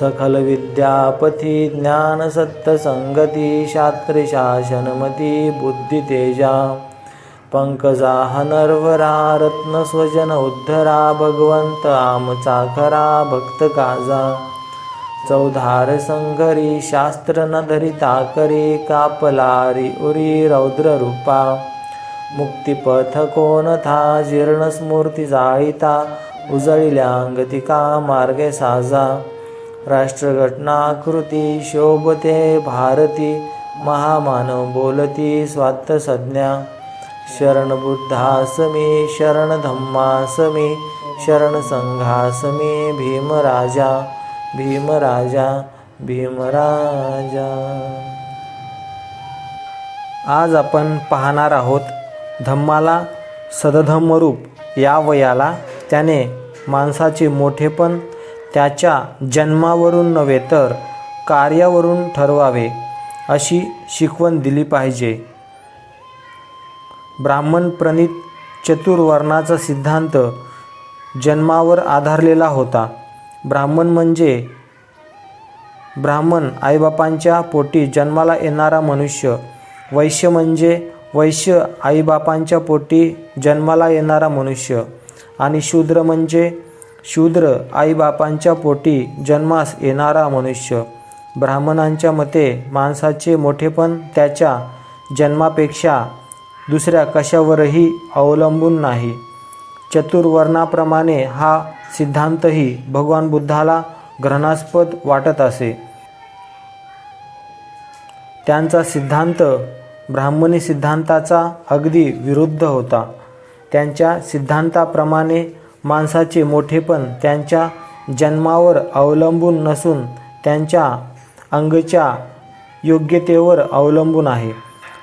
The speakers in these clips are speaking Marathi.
सकलविद्यापथि ज्ञानसत्तसङ्गति शास्त्रशासनमति बुद्धितेजा। पङ्कजाः नर्वरा रत्नस्वजन उद्धरा भगवन्त आमचाखरा भक्तकाजा। चौधार संघरी शास्त्र न धरिता करी कापलारी उरी रौद्ररूपा। मुक्तिपथ कोणथा जीर्णस्मूर्ती जाळीता उजळिल्यांगतिका मार्गे साजा। राष्ट्रघटनाकृती शोभते भारती महामानव बोलती स्वात्त संज्ञा शरण बुद्धासमी शरण शरण भीमराजा। भीमराजा भीमराजा। आज आपण पाहणार आहोत धम्माला सदधम्मरूप या वयाला त्याने माणसाचे मोठेपण त्याच्या जन्मावरून नव्हे तर कार्यावरून ठरवावे अशी शिकवण दिली पाहिजे. ब्राह्मण प्रणित चतुर्वर्णाचा सिद्धांत जन्मावर आधारलेला होता. ब्राह्मण म्हणजे ब्राह्मण आईबापांच्या पोटी जन्माला येणारा मनुष्य. वैश्य म्हणजे वैश्य आईबापांच्या पोटी जन्माला येणारा मनुष्य. आणि शूद्र म्हणजे शूद्र आईबापांच्या पोटी जन्मास येणारा मनुष्य. ब्राह्मणांच्या मते माणसाचे मोठेपण त्याच्या जन्मापेक्षा दुसऱ्या कशावरही अवलंबून नाही. चतुर्वर्णाप्रमाणे हा सिद्धांतही भगवान बुद्धाला ग्रहणास्पद वाटत असे. त्यांचा सिद्धांत ब्राह्मणी सिद्धांताचा अगदी विरुद्ध होता. त्यांच्या सिद्धांताप्रमाणे माणसाचे मोठेपण त्यांच्या जन्मावर अवलंबून नसून त्यांच्या अंगच्या योग्यतेवर अवलंबून आहे.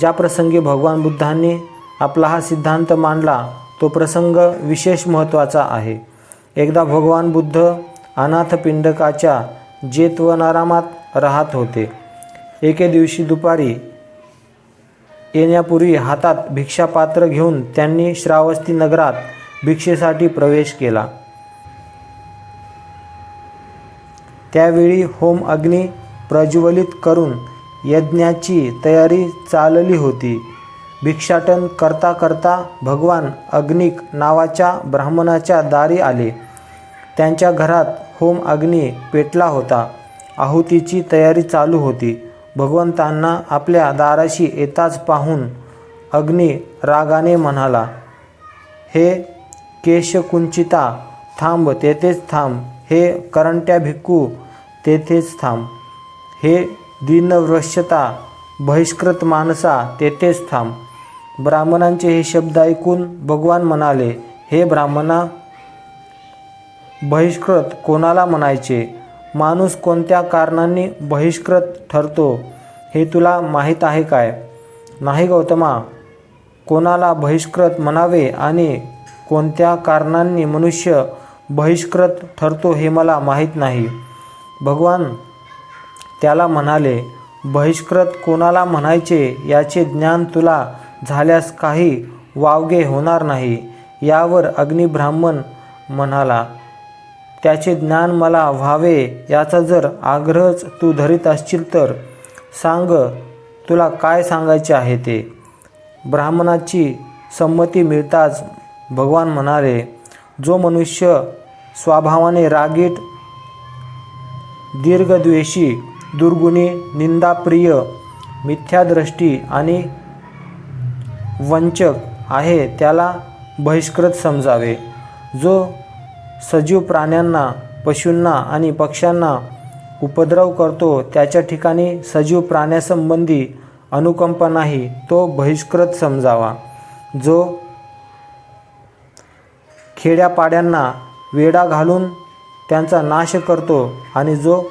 ज्या प्रसंगी भगवान बुद्धांनी आपला हा सिद्धांत मांडला तो प्रसंग विशेष महत्त्वाचा आहे. एकदा भगवान बुद्ध अनाथपिंडकाच्या जेतवनारामात राहत होते. एके दिवशी दुपारी येण्यापूर्वी हातात भिक्षापात्र घेऊन त्यांनी श्रावस्ती नगरात भिक्षेसाठी प्रवेश केला. त्यावेळी होम अग्नी प्रज्वलित करून यज्ञाची तयारी चालली होती. भिक्षाटन करता करता भगवान अग्निक नावाच्या ब्राह्मणाच्या दारी आले. त्यांच्या घरात होम अग्नी पेटला होता. आहुतीची तयारी चालू होती. भगवंतांना आपल्या दाराशी येताच पाहून अग्नी रागाने म्हणाला हे केशकुंचिता थांब तेथेच थांब. हे करंट्या भिक्खू तेथेच थांब. हे दीनवृश्यता बहिष्कृत माणसा तेथेच थांब. ब्राह्मणांचे हे शब्द ऐकून भगवान म्हणाले हे ब्राह्मणा बहिष्कृत कोणाला म्हणायचे? माणूस कोणत्या कारणांनी बहिष्कृत ठरतो हे तुला माहीत आहे काय? नाही गौतमा कोणाला बहिष्कृत म्हणावे आणि कोणत्या कारणांनी मनुष्य बहिष्कृत ठरतो हे मला माहीत नाही. भगवान त्याला म्हणाले बहिष्कृत कोणाला म्हणायचे याचे ज्ञान तुला झाल्यास काही वावगे होणार नाही यावर अग्निब्राह्मण म्हणाला त्याचे ज्ञान मला व्हावे याचा जर आग्रहच तू धरीत असशील तर सांग तुला काय सांगायचे आहे ते ब्राह्मणाची संमती मिळताच भगवान म्हणाले जो मनुष्य स्वभावाने रागीट दीर्घद्वेषी दुर्गुणी निंदाप्रिय मिथ्यादृष्टी आणि वंचक आहे त्याला बहिष्कृत समजावे. जो सजीव प्राण्यांना पशूंना आणि पक्ष्यांना उपद्रव करतो त्याच्या ठिकाणी सजीव प्राण्यासंबंधी अनुकंपा नाही तो बहिष्कृत समजावा. जो खेड्यापाड्यांना वेढा घालून त्यांचा नाश करतो आणि जो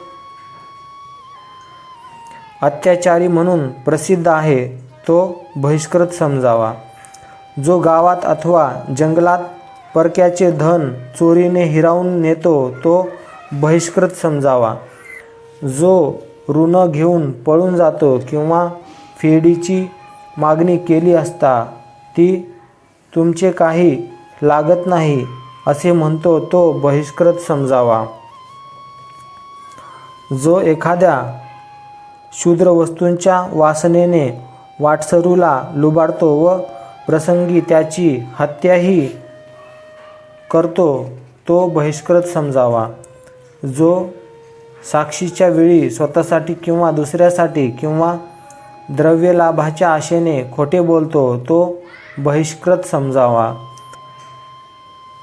अत्याचारी म्हणून प्रसिद्ध आहे तो बहिष्कृत समजावा. जो गावात अथवा जंगलात परक्याचे धन चोरीने हिरावून नेतो तो बहिष्कृत समजावा. जो ऋण घेऊन पळून जातो किंवा फेडीची मागणी केली असता ती तुमचे काही लागत नाही असे म्हणतो तो बहिष्कृत समजावा. जो एखाद्या शूद्र वस्तूंच्या वासनेने वाटसरूला लुबाडतो व प्रसंगी त्याची हत्याही करतो तो बहिष्कृत समजावा. जो साक्षीच्या वेळी स्वतःसाठी किंवा दुसऱ्यासाठी किंवा द्रव्यलाभाच्या आशेने खोटे बोलतो तो बहिष्कृत समजावा.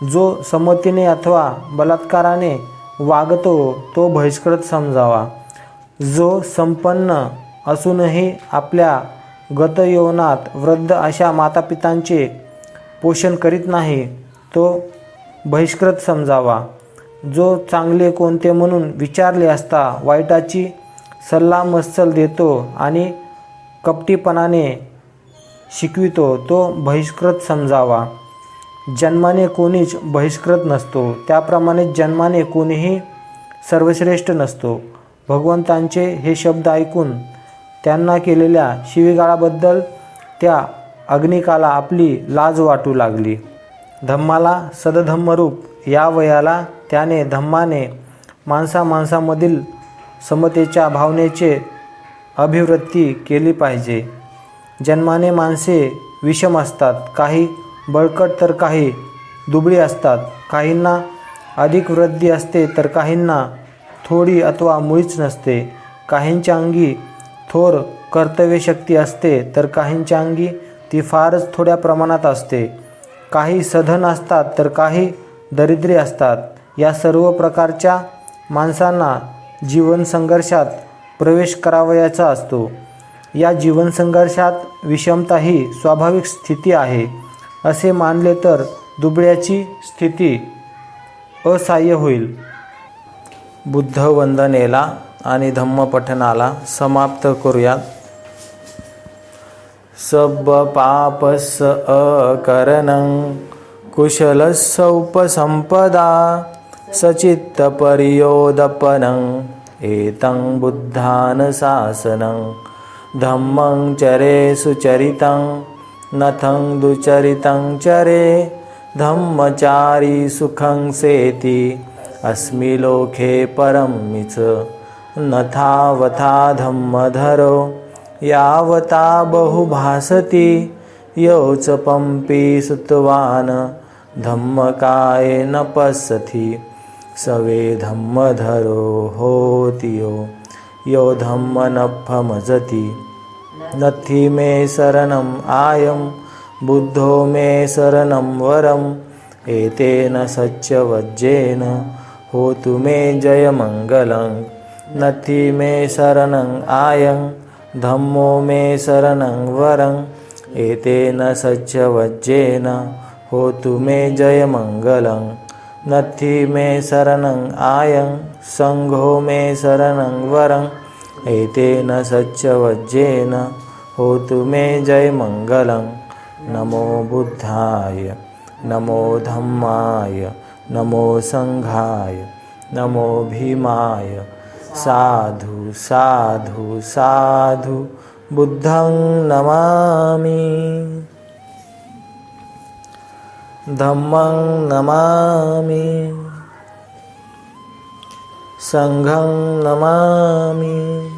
जो संमतीने अथवा बलात्काराने वागतो तो बहिष्कृत समजावा. जो संपन्न असूनही आपल्या गतयवनात वृद्ध अशा मातापितांचे पोषण करीत नाही तो बहिष्कृत समजावा. जो चांगले कोणते म्हणून विचारले असता वाईटाची सल्ला मस्सल देतो आणि कपटीपणाने शिकवितो तो बहिष्कृत समजावा. जन्माने कोणीच बहिष्कृत नसतो. त्याप्रमाणे जन्माने कोणीही सर्वश्रेष्ठ नसतो. भगवंतांचे हे शब्द ऐकून त्यांना केलेल्या शिवीगाळाबद्दल त्या अग्निकाला आपली लाज वाटू लागली. धम्माला सदधम्मरूप या वयाला त्याने धम्माने माणसा माणसामधील समतेच्या भावनेचे अभिवृत्ती केली पाहिजे. जन्माने माणसे विषम असतात. काही बळकट तर काही दुबळी असतात. काहींना अधिक वृद्धी असते तर काहींना थोडी अथवा मुळीच नसते. काहींच्या अंगी थोर कर्तव्यशक्ती असते तर काहींच्या अंगी ती फारच थोड्या प्रमाणात असते. काही सधन असतात तर काही दरिद्री असतात. या सर्व प्रकारच्या माणसांना जीवन संघर्षात प्रवेश करावयाचा असतो. या जीवन संघर्षात विषमता ही स्वाभाविक स्थिती आहे. असे मानले तर दुबळ्याची स्थिती असहाय्य होईल. बुद्ध वंदनेला आणि धम्मपठनाला समाप्त करूयात. सब पापस अकरणं कुशलसौपसंपदा उपसंपदा सचित्तपर्योदपनं एतं बुद्धानुशासनं धम्मं चरे सुचरितं नथं दुचरितं चरे धम्मचारी सुखं सेति। अस्मि लोके परं मिच नथावथा धम्मधरो। यावता बहुभासति यौच पम्पी सुतवान् धम्मकाय न पश्यति सवे धम्मधरो होति यो यो धम्मनफमजति मे शरणम् आयं बुद्धो मे शरणं वरम् एतेन सच्चवज्जेन होतु मे जयमङ्गलं। नथि मे शरणम् आयं धम्मो मे शरणं वरम् एतेन सच्चवज्जेन होतु मे जयमङ्गलं। नथि मे शरणं आयं सङ्घो मे शरणं वरम् एतेन सच्चवज्जेन होतु मे जयमङ्गलं नमो बुद्धाय नमो धम्माय नमो सङ्घाय नमो भीमाय। साधु साधु साधु बुद्धं नमामि। धम्मं नमामि। सङ्घं नमामि।